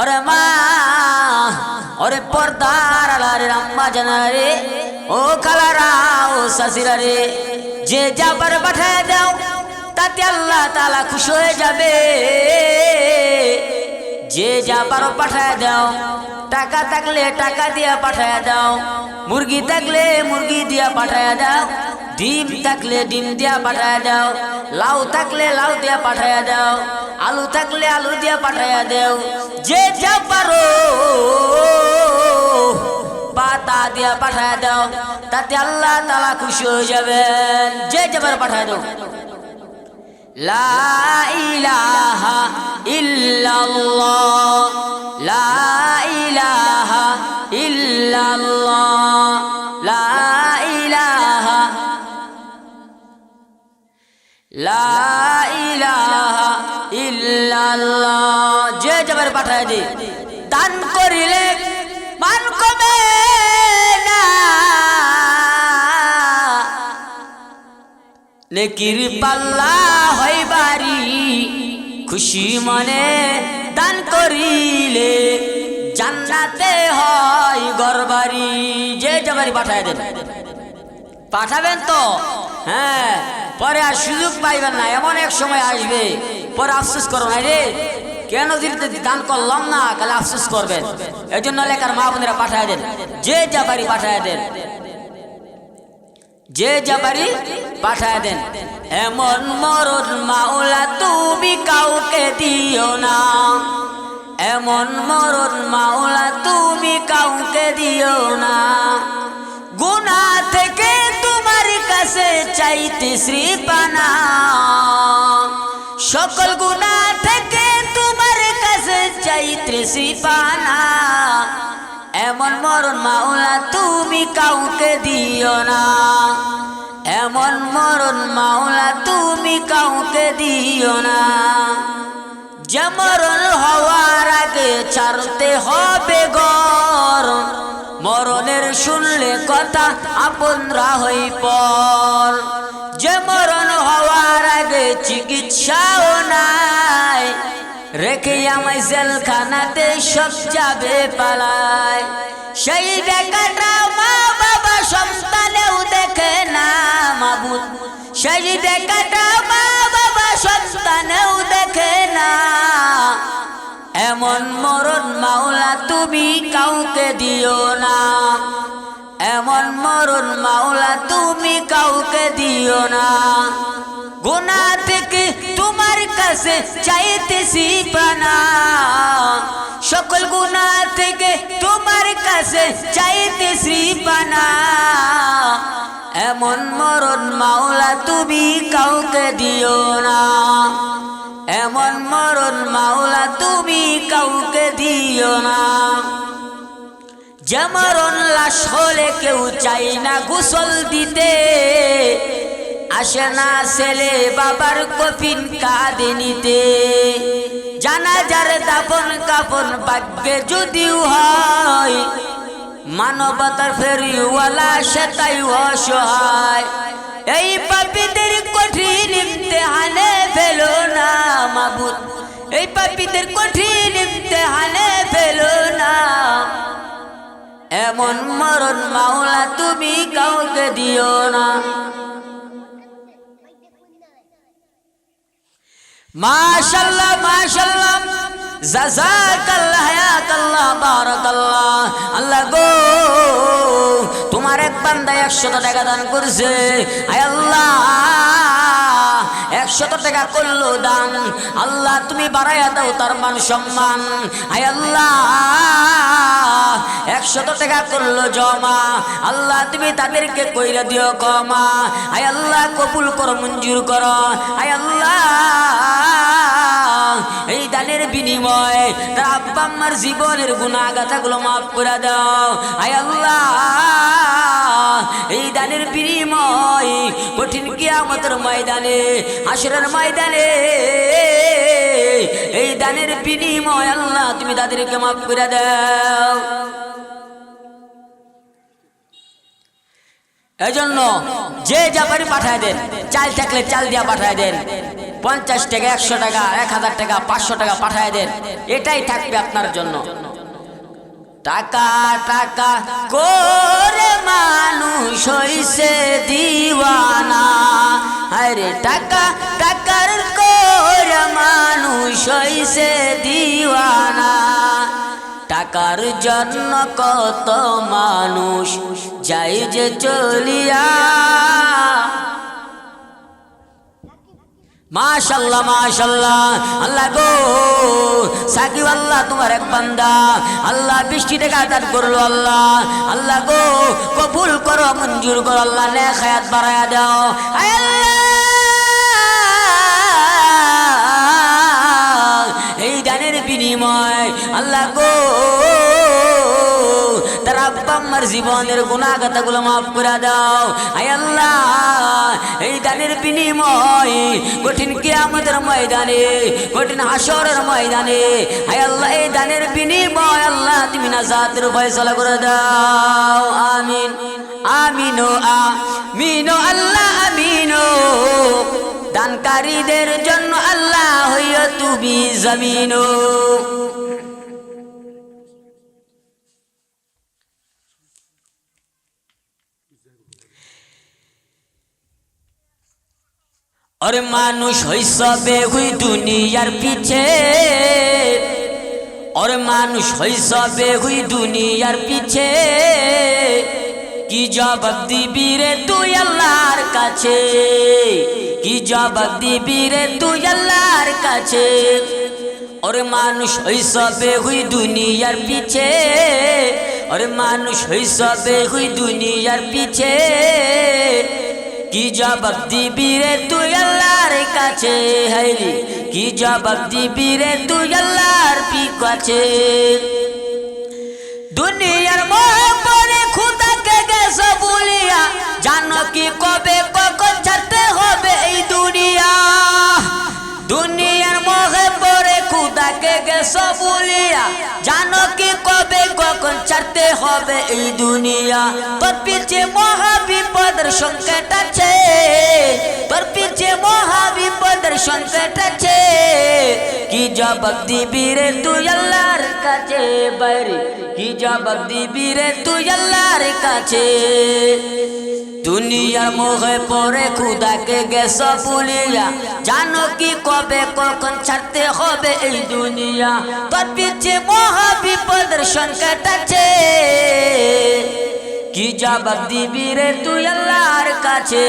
ওরে মা, ওরে পর্দার আলারে, আম্মা জানারে, ও কালারা ও শাশিরা রে যে যাবার পাঠায় দাও, তাতে আল্লাহ তালা খুশি হয়ে যাবে। যে যাবার পাঠায় দাও, টাকা থাকলে টাকা দিয়া পাঠায় দাও, মুরগি থাকলে মুরগি দিয়া পাঠায় দাও, ডিম থাকলে ডিম দিয়া পাঠায় দাও, লাউ থাকলে লাউ দিয়া পাঠায় দাও, আলু থাকলে আলু দিয়া পাঠায় দাও যে যা পারো, পাতা দিয়া পাঠায় দাও, তাতে আল্লাহ তালা খুশি হয়ে যাবেন। যে যাবার পাঠায় দাও। লা ইলাহা ইল্লাল্লাহ। লা লা ইলাহা ইল্লাল্লাহ। যে যাবার পাঠায় দে। দান করিলে মান কমে নেকির পাল্লা হয় খুশি মনে দান করিলে জান্নাতে হয় গরবারি যে যাবারি পাঠায় দেন পাঠাবেন তো? হ্যাঁ পরে আর সুযোগ পাইবেন না। এমন এক সময় আসবে, পরে আফসোস করো না রে। কেন দিতে দান করলাম না কালে আফসোস করবেন এই জন্য লেখার মা বোনেরা পাঠায় দেন, যে যা বাড়ি পাঠায় দেন। যে যাবারি পাঠায় দেন। এমন মরণ মাওলা তুমি কাউকে দিও না। এমন মরণ মাওলা তুমি কাউকে দিও না। গুনা থেকে তোমার কাছে চাইতে শ্রীপানা সকল গুনা চাইতে শ্রীপানা এমন মরণ মাওলা তুমি কাউকে দিও না। এমন মরণ মাওলা তুমি কাউকে দিও না। যে মরণ হওয়ার আগে ছাড়তে হবে গর, মরণের শুনলে কথা আপনরা হই পর। যে মরণ হওয়ার আগে চিকিৎসাও নাই রেখে আমায় জেলখানাতে সব যাবে পালায়। সেই দেখাটা মা বাবা সন্তানেও দেখে না মাবুদ। সেই দেখাটা মা বাবা সন্তানেও দেখে না। এমন মরণ মাওলা তুমি কাউকে দিও না। এমন মরণ মাওলা তুমি কাউকে দিও না। গুনা কাছে চাইতেছি পানা সকল গুনা থেকে তোমার কাছে চাইতেছি পানা এমন মরণ মাওলা তুমি কাউকে দিও না। এমন মরণ মাওলা তুমি কাউকে দিও না। যে মরণ লাশ হলে কেউ চাই না গোসল দিতে। আসে না ছেলে বাবার কফিন কাঁদে নিতে জানাজার দাপন কাপন ভাগ্যে যদিও হয়, মানবতার ফেরিওয়ালা সেটাই অসহায়। এই পাপীদের কঠিন ইমতেহানে ফেলো না মাবুদ। এই পাপীদের কঠিন ইমতেহানে ফেলো না। এমন মরণ মাওলা তুমি কাউকে দিও না। মাশাল্লাহ মাশাল্লাহ জাজাকাল্লাহ হায়াকাল্লাহ, বারাকাল্লাহ। আল্লাহ গো, তোমার এক বান্দা একশত টাকা দান করছে। আয় আল্লাহ, একশত টাকা করল দান। আল্লাহ, তুমি বাড়াইয়া দাও তার মান সম্মান। আয় আল্লাহ, একশত টাকা করল জমা। আল্লাহ, তুমি তাদেরকে কইরা দিও কমা আয় আল্লাহ, কবুল করো, মঞ্জুর করো। আয় আল্লাহ দানের বিনিময় তার আব্বা আম্মার জীবনের গুণা গাথাগুলো মাফ করে দাও। আয় আল্লাহ, এই দানের বিনিময় কঠিন কিয়ামতের ময়দানে, হাসরের ময়দানে, এই দানের বিনিময় আল্লাহ তুমি তাদেরকে মাফ করে দাও। এজন্য যে পারি পাঠায় দেন, চাল থাকলে চাল দিয়া পাঠায় দেন। পঞ্চাশ টাকা, একশো টাকা, এক হাজার টাকা, পাঁচশো টাকা পাঠায় দেন। এটাই থাকবে আপনার জন্য। টাকা টাকা করে মানুষ হইছে দিওয়ানা। আরে টাকা, টাকার করে মানুষ হইছে দিওয়ানা। টাকার জন্য কত মানুষ যাই যে চলিয়া মাশাল্লাহ মাশাল্লাহ আল্লাহ গো সাকিব আল্লাহ, তোমার এক বান্দা। আল্লাহ বৃষ্টি থেকে আদান করল আল্লাহ। আল্লাহ গো, কবুল করো, মঞ্জুর করো, আল্লাহ নে খায়াত বাড়ায়া দাও। এই দানের বিনিময়। আল্লাহ গো আম্মার জীবনের গুণাগাতাগুলো মাফ করে দাও। আয় আল্লাহ, এই দানের বিনিময়, কঠিন কিয়ামতের ময়দানে, কঠিন হাসরের ময়দানে, আয় আল্লাহ, এই দানের বিনিময় আল্লাহ, তুমি না জাতের ফয়সলা করে দাও। আমিন, আমিনো আমিনো আল্লাহ, আমিনো দানকারীদের জন্য আল্লাহ হইয়া তুমি জমিনো ওর মানুষ হইস বেহুই দুনিয়ার পিছে ওর মানুষ হইস বেহুই দুনিয়ার পিছে কি জবাব দিবি রে তুই আল্লাহর কাছে কি জবাব দিবি রে তুই আল্লাহর কাছে ওর মানুষ হইস বেহুই দুনিয়ার পিছে ওর মানুষ হইস বেহুই দুনিয়ার পিছে কি জবাব দিবি রে তুই আল্লাহ কাছে হাইলি কি জবাব দিবি রে তুই আল্লাহর পি কাছে দুনিয়ার মোহ পরে খুদাকে গেছে বলিয়া, জানো কি কবে, কখন ছাড়তে হবে এই দুনিয়া? দুনিয়ার মোহে পরে খুদাকে গেছে বলিয়া, জানো কি কবে, কখন ছাড়তে হবে এই দুনিয়া? তোর পিছে মহা বিপদের সংকট আছে, তোর পিছে সংকট আছে কি জবাব দিবি রে তুই আল্লাহর কাছে? বাইরে, কি জবাব দিবি রে তুই আল্লাহর কাছে? দুনিয়ার মোহে পরে খুদাকে গেছ পুলিয়া জানো কি কবে, কখন ছাড়তে হবে এই দুনিয়া? তোর পিছে মহা বিপদের সংকট আছে কি জবাব দিবি রে তুই আল্লাহর কাছে?